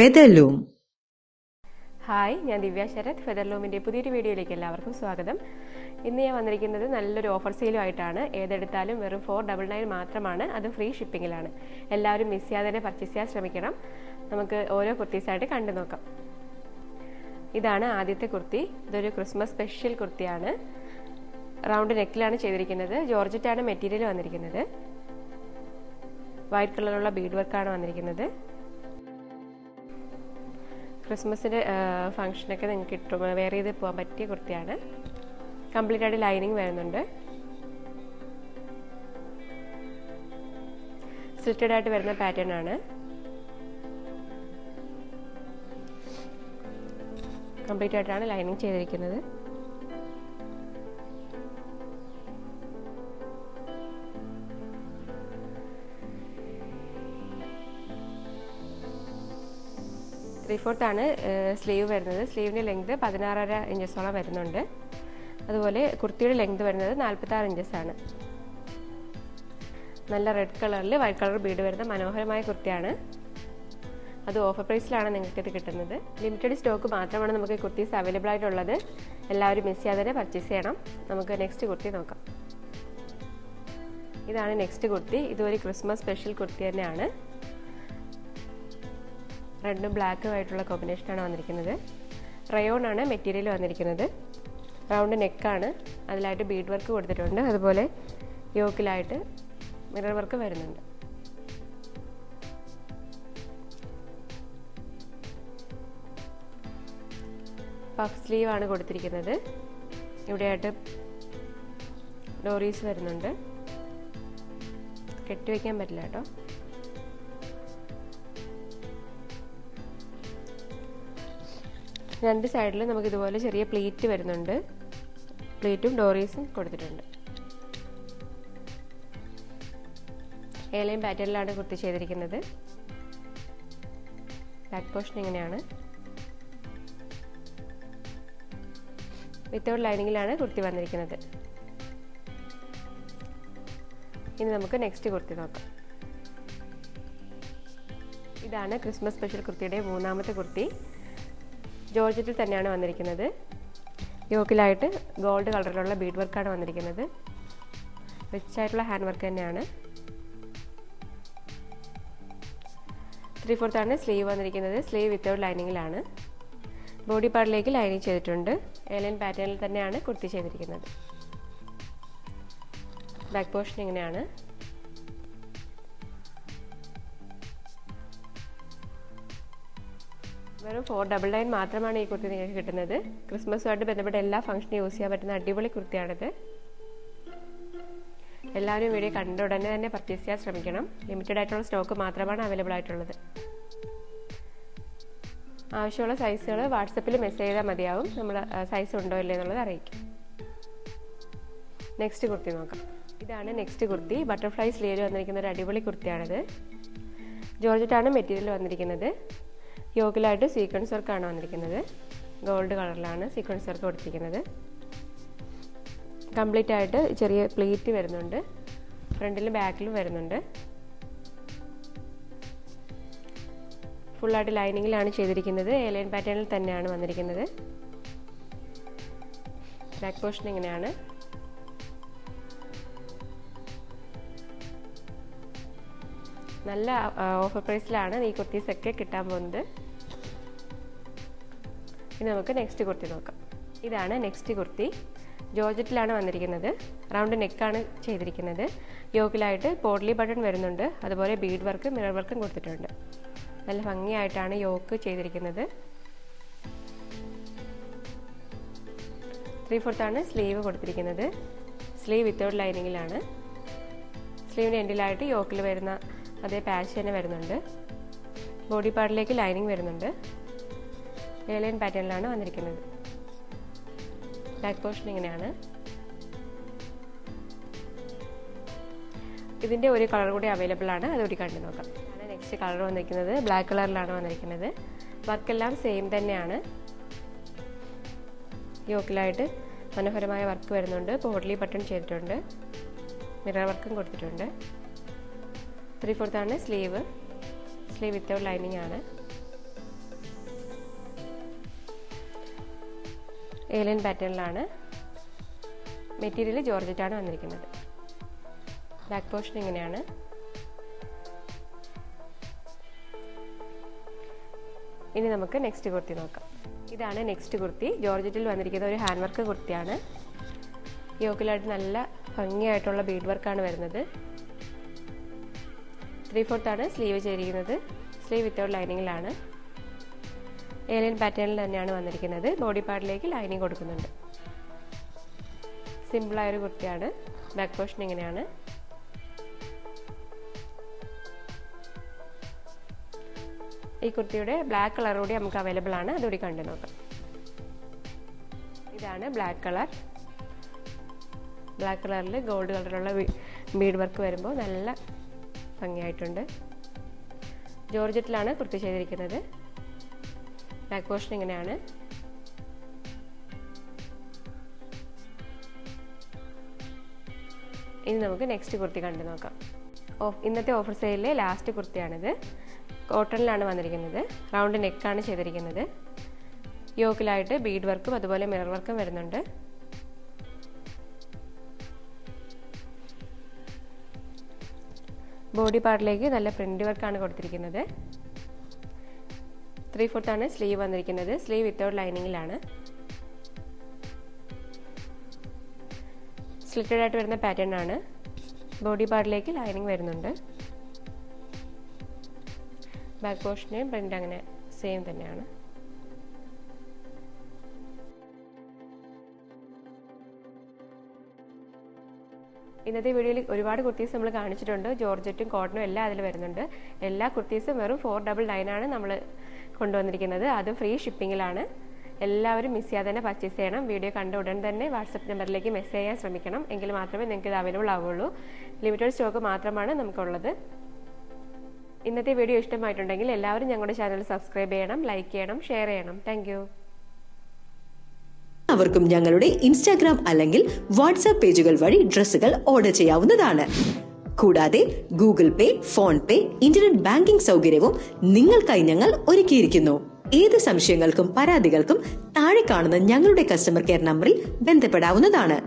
Featherloom. Hi ഞാൻ ദിവ്യ ശരത്. ഫെദർലൂമിന്റെ പുതിയൊരു വീഡിയോയിലേക്ക് എല്ലാവർക്കും സ്വാഗതം. ഇന്ന് ഞാൻ വന്നിരിക്കുന്നത് നല്ലൊരു ഓഫർ സെയിലുമായിട്ടാണ് ഏതെടുത്താലും വെറും ഫോർ ഡബിൾ നയൻ മാത്രമാണ്. അത് ഫ്രീ ഷിപ്പിങ്ങിലാണ് എല്ലാവരും മിസ് ചെയ്യാതെ തന്നെ പർച്ചേസ് ചെയ്യാൻ ശ്രമിക്കണം. നമുക്ക് ഓരോ കുർത്തീസായിട്ട് കണ്ടു നോക്കാം. ഇതാണ് ആദ്യത്തെ കുർത്തി. ഇതൊരു ക്രിസ്മസ് സ്പെഷ്യൽ കുർത്തിയാണ്. റൗണ്ട് നെക്കിലാണ് ചെയ്തിരിക്കുന്നത്. ജോർജറ്റാണ് മെറ്റീരിയൽ വന്നിരിക്കുന്നത്. വൈറ്റ് കളറുള്ള ബീഡ് വർക്കാണ് വന്നിരിക്കുന്നത്. ക്രിസ്മസിന്റെ ഫംഗ്ഷനൊക്കെ നിങ്ങൾക്ക് കിട്ടും. വെയർ ചെയ്ത് പോകാൻ പറ്റിയ കുർത്തിയാണ്. കംപ്ലീറ്റ് ആയിട്ട് ലൈനിങ് വരുന്നുണ്ട്. സ്ലിറ്റഡ് ആയിട്ട് വരുന്ന പാറ്റേൺ ആണ്. കംപ്ലീറ്റ് ആയിട്ടാണ് ലൈനിങ് ചെയ്തിരിക്കുന്നത്. ത്രീ ആണ് സ്ലീവ് വരുന്നത്. സ്ലീവിന്റെ ലെങ്ത് പതിനാറര ഇഞ്ചസോളം വരുന്നുണ്ട്. അതുപോലെ കുർത്തിയുടെ ലെങ്ത് വരുന്നത് നാൽപ്പത്താറ് ഇഞ്ചസ് ആണ് നല്ല റെഡ് കളറിൽ വൈറ്റ് കളർ ബീഡ് വരുന്ന മനോഹരമായ കുർത്തിയാണ്. അത് ഓഫർ പ്രൈസിലാണ് നിങ്ങൾക്ക് ഇത് കിട്ടുന്നത്. ലിമിറ്റഡ് സ്റ്റോക്ക് മാത്രമാണ് നമുക്ക് കുർത്തീസ് അവൈലബിൾ ആയിട്ടുള്ളത്. എല്ലാവരും മിസ് ചെയ്യാതെ തന്നെ പർച്ചേസ് ചെയ്യണം. നമുക്ക് നെക്സ്റ്റ് കുർത്തി നോക്കാം. ഇതാണ് നെക്സ്റ്റ് കുർത്തി. ഇതൊരു ക്രിസ്മസ് സ്പെഷ്യൽ കുർത്തി തന്നെയാണ്. റെഡും ബ്ലാക്കും ആയിട്ടുള്ള കോമ്പിനേഷനാണ് വന്നിരിക്കുന്നത്. റയോൺ ആണ് മെറ്റീരിയൽ വന്നിരിക്കുന്നത്. റൗണ്ട് നെക്കാണ് അതിലായിട്ട് ബീഡ് വർക്ക് കൊടുത്തിട്ടുണ്ട്. അതുപോലെ യോക്കിലായിട്ട് മിറർ വർക്ക് വരുന്നുണ്ട്. പഫ് സ്ലീവ് ആണ് കൊടുത്തിരിക്കുന്നത്. ഇവിടെയായിട്ട് ഡോറീസ് വരുന്നുണ്ട്. കെട്ടിവെക്കാൻ പറ്റില്ല കേട്ടോ. രണ്ട് സൈഡിൽ നമുക്ക് ഇതുപോലെ ചെറിയ പ്ലേറ്റ് വരുന്നുണ്ട്. പ്ലേറ്റും ഡോറീസും കൊടുത്തിട്ടുണ്ട്. ഏലയും പാറ്റേണിലാണ് കുർത്തി ചെയ്തിരിക്കുന്നത്. ബാക്ക് പോർഷൻ ഇങ്ങനെയാണ്. വിത്തൗട്ട് ലൈനിങ്ങിലാണ് കുർത്തി വന്നിരിക്കുന്നത്. ഇനി നമുക്ക് നെക്സ്റ്റ് കുർത്തി നോക്കാം. ഇതാണ് ക്രിസ്മസ് സ്പെഷ്യൽ കുർത്തിയുടെ മൂന്നാമത്തെ കുർത്തി. ജോർജറ്റിൽ തന്നെയാണ് വന്നിരിക്കുന്നത്. യോക്കിലായിട്ട് ഗോൾഡ് കളറിലുള്ള ബീഡ് വർക്കാണ് വന്നിരിക്കുന്നത്. റിച്ച് ആയിട്ടുള്ള ഹാൻഡ് വർക്ക് തന്നെയാണ് ത്രീ ഫോർത്താണ് സ്ലീവ് വന്നിരിക്കുന്നത്. സ്ലീവ് വിത്തൗട്ട് ലൈനിങ്ങിലാണ് ബോഡി പാർട്ടിലേക്ക് ലൈനിങ് ചെയ്തിട്ടുണ്ട്. ഏലൈൻ പാറ്റേണിൽ തന്നെയാണ് കുർത്തി ചെയ്തിരിക്കുന്നത്. ബാക്ക് പോർഷൻ ഇങ്ങനെയാണ്. വെറും ഫോർ ഡബിൾ നയൻ മാത്രമാണ് ഈ കുർത്തി നിങ്ങൾക്ക് കിട്ടുന്നത്. ക്രിസ്മസുമായിട്ട് ബന്ധപ്പെട്ട എല്ലാ ഫംഗ്ഷനും യൂസ് ചെയ്യാൻ പറ്റുന്ന അടിപൊളി കുർത്തിയാണിത്. എല്ലാവരും വീഡിയോ കണ്ട ഉടനെ തന്നെ പർച്ചേസ് ചെയ്യാൻ ശ്രമിക്കണം. ലിമിറ്റഡ് ആയിട്ടുള്ള സ്റ്റോക്ക് മാത്രമാണ് അവൈലബിൾ ആയിട്ടുള്ളത്. ആവശ്യമുള്ള സൈസുകൾ വാട്സപ്പിൽ മെസ്സേജ് ചെയ്താൽ മതിയാവും. നമ്മൾ സൈസ് ഉണ്ടോ ഇല്ലേ എന്നുള്ളത് അറിയിക്കും. നെക്സ്റ്റ് കുർത്തി നോക്കാം. ഇതാണ് നെക്സ്റ്റ് കുർത്തി. ബട്ടർഫ്ലൈ സ്ലീവ് വന്നിരിക്കുന്ന ഒരു അടിപൊളി കുർത്തിയാണിത്. ജോർജറ്റാണ് മെറ്റീരിയൽ വന്നിരിക്കുന്നത്. യോഗിലായിട്ട് സീക്വൻസ് വർക്കാണ് വന്നിരിക്കുന്നത്. ഗോൾഡ് കളറിലാണ് സീക്വൻസ് വർക്ക് കൊടുത്തിരിക്കുന്നത്. കംപ്ലീറ്റ് ആയിട്ട് ചെറിയ പ്ലേറ്റ് വരുന്നുണ്ട്. ഫ്രണ്ടിലും ബാക്കിലും വരുന്നുണ്ട്. ഫുള്ളായിട്ട് ലൈനിങ്ങിലാണ് ചെയ്തിരിക്കുന്നത്. എലൈൻ പാറ്റേണിൽ തന്നെയാണ് വന്നിരിക്കുന്നത്. ബാക്ക് പോർഷൻ ഇങ്ങനെയാണ്. നല്ല ഓഫർ പ്രൈസിലാണ് ഈ കുർത്തീസൊക്കെ കിട്ടാൻ പോകുന്നത്. ഇനി നമുക്ക് നെക്സ്റ്റ് കുർത്തി നോക്കാം. ഇതാണ് നെക്സ്റ്റ് കുർത്തി. ജോർജറ്റിലാണ് വന്നിരിക്കുന്നത്. റൗണ്ട് നെക്കാണ് ചെയ്തിരിക്കുന്നത്. യോക്കിലായിട്ട് പോഡ്ലി ബട്ടൺ വരുന്നുണ്ട്. അതുപോലെ ബീഡ് വർക്ക് മിറർ വർക്കും കൊടുത്തിട്ടുണ്ട്. നല്ല ഭംഗിയായിട്ടാണ് യോക്ക് ചെയ്തിരിക്കുന്നത്. ത്രീ ഫോർത്താണ് സ്ലീവ് കൊടുത്തിരിക്കുന്നത്. സ്ലീവ് വിത്തൗട്ട് ലൈനിങ്ങിലാണ് സ്ലീവിന്റെ എൻഡിലായിട്ട് യോക്കിൽ വരുന്ന അതേ പാച്ച് തന്നെ വരുന്നുണ്ട്. ബോഡി പാർട്ടിലേക്ക് ലൈനിങ് വരുന്നുണ്ട്. ഏലൈൻ പാറ്റേണിലാണ് വന്നിരിക്കുന്നത്. ബാക്ക് പോർഷൻ ഇങ്ങനെയാണ്. ഇതിന്റെ ഒരു കളർ കൂടി അവൈലബിൾ ആണ്. അതുകൂടി കണ്ടു നോക്കാം. നെക്സ്റ്റ് കളർ വന്നിരിക്കുന്നത്. ബ്ലാക്ക് കളറിലാണ് വന്നിരിക്കുന്നത്. വർക്കെല്ലാം സെയിം തന്നെയാണ്. യോക്കിലായിട്ട് മനോഹരമായ വർക്ക് വരുന്നുണ്ട്. പോഡ്ലി ബട്ടൺ ചെയ്തിട്ടുണ്ട്. മിറർ വർക്കും കൊടുത്തിട്ടുണ്ട്. ത്രീ ഫോർത്താണ് സ്ലീവ് സ്ലീവ് വിത്തൗട്ട് ലൈനിങ് ആണ്. ഏലിയൻ പാറ്റേണിലാണ് മെറ്റീരിയൽ ജോർജറ്റാണ് വന്നിരിക്കുന്നത്. ബാക്ക് പോർഷൻ ഇങ്ങനെയാണ് ഇനി നമുക്ക് നെക്സ്റ്റ് കുർത്തി നോക്കാം. ഇതാണ് നെക്സ്റ്റ് കുർത്തി. ജോർജറ്റിൽ വന്നിരിക്കുന്ന ഒരു ഹാൻഡ് വർക്ക് കുർത്തിയാണ്. യോക്കിലായിട്ട് നല്ല ഭംഗിയായിട്ടുള്ള ബീഡ് വർക്കാണ് വരുന്നത്. ത്രീ ഫോർത്താണ് സ്ലീവ് ചെയ്തിരിക്കുന്നത്. സ്ലീവ് വിത്തൗട്ട് ലൈനിങ്ങിലാണ് ഏലിയൻ പാറ്റേണിൽ തന്നെയാണ് വന്നിരിക്കുന്നത്. ബോഡി പാർട്ടിലേക്ക് ലൈനിങ് കൊടുക്കുന്നുണ്ട്. സിമ്പിളായൊരു കുർത്തിയാണ്. ബാക്ക് പോർഷൻ ഇങ്ങനെയാണ്. ഈ കുർത്തിയുടെ ബ്ലാക്ക് കളർ കൂടി നമുക്ക് അവൈലബിൾ ആണ്. അതുകൂടി കണ്ടു നോക്കാം. ഇതാണ് ബ്ലാക്ക് കളർ ബ്ലാക്ക് കളറിൽ ഗോൾഡ് കളറിലുള്ള ബീഡ് വർക്ക് വരുമ്പോൾ നല്ല ഭംഗിയായിട്ടുണ്ട്. ജോർജറ്റിലാണ് കുർത്തി ചെയ്തിരിക്കുന്നത്. ബാക്ക് പോർഷൻ ഇങ്ങനെയാണ്. ഇനി നമുക്ക് നെക്സ്റ്റ് കുർത്തി കണ്ടു നോക്കാം. ഇന്നത്തെ ഓഫർ സെയിലിലെ ലാസ്റ്റ് കുർത്തിയാണിത്. കോട്ടണിലാണ് വന്നിരിക്കുന്നത്. റൗണ്ട് നെക്കാണ് ചെയ്തിരിക്കുന്നത്. യോക്കിലായിട്ട് ബീഡ് വർക്കും അതുപോലെ മിറർ വർക്കും വരുന്നുണ്ട്. ബോഡി പാർട്ടിലേക്ക് നല്ല പ്രിന്റ് വർക്കാണ് കൊടുത്തിരിക്കുന്നത്. ത്രീ ഫോർത്താണ് സ്ലീവ് വന്നിരിക്കുന്നത്. സ്ലീവ് വിത്തൗട്ട് ലൈനിങ്ങിലാണ് സ്ലിറ്റഡ് ആയിട്ട് വരുന്ന പാറ്റേൺ ആണ്. ബോഡി പാർട്ടിലേക്ക് ലൈനിങ് വരുന്നുണ്ട്. ബാക്ക് പോർഷനെയും പ്രിന്റ് അങ്ങനെ സെയിം തന്നെയാണ്. ഇന്നത്തെ വീഡിയോയിൽ ഒരുപാട് കുർത്തീസ് നമ്മൾ കാണിച്ചിട്ടുണ്ട്. ജോർജറ്റും കോട്ടനും എല്ലാം അതിൽ വരുന്നുണ്ട്. എല്ലാ കുർത്തീസും വെറും ഫോർ ഡബിൾ നയൻ ആണ് നമ്മൾ കൊണ്ടുവന്നിരിക്കുന്നത്. അതും ഫ്രീ ഷിപ്പിങ്ങിലാണ് എല്ലാവരും മിസ് ചെയ്യാതെ തന്നെ പർച്ചേസ് ചെയ്യണം. വീഡിയോ കണ്ട ഉടൻ തന്നെ വാട്സപ്പ് നമ്പറിലേക്ക് മെസ്സേജ് ചെയ്യാൻ ശ്രമിക്കണം. എങ്കിൽ മാത്രമേ നിങ്ങൾക്ക് ഇത് അവൈലബിൾ ആവുള്ളൂ. ലിമിറ്റഡ് സ്റ്റോക്ക് മാത്രമാണ് നമുക്കുള്ളത്. ഇന്നത്തെ വീഡിയോ ഇഷ്ടമായിട്ടുണ്ടെങ്കിൽ എല്ലാവരും ഞങ്ങളുടെ ചാനൽ സബ്സ്ക്രൈബ് ചെയ്യണം ലൈക്ക് ചെയ്യണം ഷെയർ ചെയ്യണം. താങ്ക് അവർക്കും ഞങ്ങളുടെ ഇൻസ്റ്റാഗ്രാം അല്ലെങ്കിൽ വാട്സാപ്പ് പേജുകൾ വഴി ഡ്രസ്സുകൾ ഓർഡർ ചെയ്യാവുന്നതാണ്. കൂടാതെ Google Pay PhonePe internet banking സൗകര്യവും നിങ്ങൾക്കായി ഞങ്ങൾ ഒരുക്കിയിരിക്കുന്നു. ഏത് സംശയങ്ങൾക്കും പരാതികൾക്കും താഴെ കാണുന്ന ഞങ്ങളുടെ കസ്റ്റമർ കെയർ നമ്പറിൽ ബന്ധപ്പെടാവുന്നതാണ്.